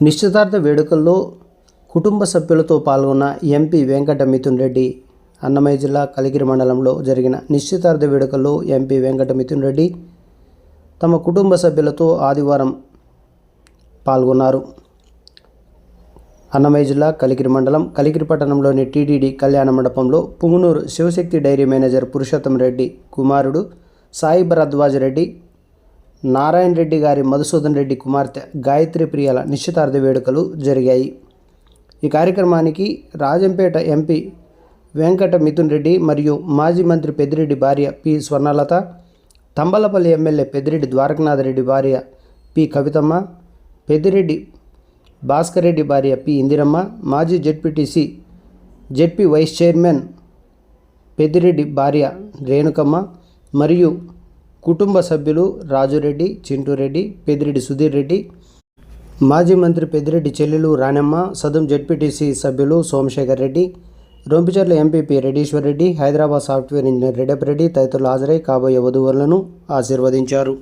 నిశ్చితార్థ వేడుకల్లో కుటుంబ సభ్యులతో పాల్గొన్న ఎంపీ వెంకట మిథున్ రెడ్డి అన్నమయ్య జిల్లా కలిగిరి మండలంలో జరిగిన నిశ్చితార్థ వేడుకల్లో ఎంపీ వెంకట మిథున్ రెడ్డి తమ కుటుంబ సభ్యులతో ఆదివారం పాల్గొన్నారు. అన్నమయ్య జిల్లా కలిగిరి మండలం కలిగిరి పట్టణంలోని టీడీడీ కళ్యాణ మండపంలో పుంగునూరు శివశక్తి డైరీ మేనేజర్ పురుషోత్తం రెడ్డి కుమారుడు సాయి భరద్వాజ్ రెడ్డి నారాయణ రెడ్డి గారి మధుసూదన్ రెడ్డి కుమార్తె గాయత్రి ప్రియల నిశ్చితార్థ వేడుకలు జరిగాయి. ఈ కార్యక్రమానికి రాజంపేట ఎంపీ వెంకట మిథున్ రెడ్డి మరియు మాజీ మంత్రి పెద్దిరెడ్డి భార్య పి స్వర్ణలత తంబలపల్లి ఎమ్మెల్యే పెద్దిరెడ్డి ద్వారకనాథ రెడ్డి భార్య పి కవితమ్మ పెద్దిరెడ్డి భాస్కర్ రెడ్డి భార్య పి ఇందిరమ్మ మాజీ ZPTC ZP vice chairman Peddireddy భార్య రేణుకమ్మ మరియు కుటుంబ సభ్యులు రాజురెడ్డి చింటూరెడ్డి పెద్దిరెడ్డి సుధీర్ రెడ్డి మాజీ మంత్రి పెద్దిరెడ్డి చెల్లెలు రాణెమ్మ సదుం జడ్పీటీసీ సభ్యులు Somashekar Reddy Rompicherla MPP Reddeeswar Reddy Hyderabad software engineer Reddappareddy తదితరులు హాజరై కాబోయే వధువులను ఆశీర్వదించారు.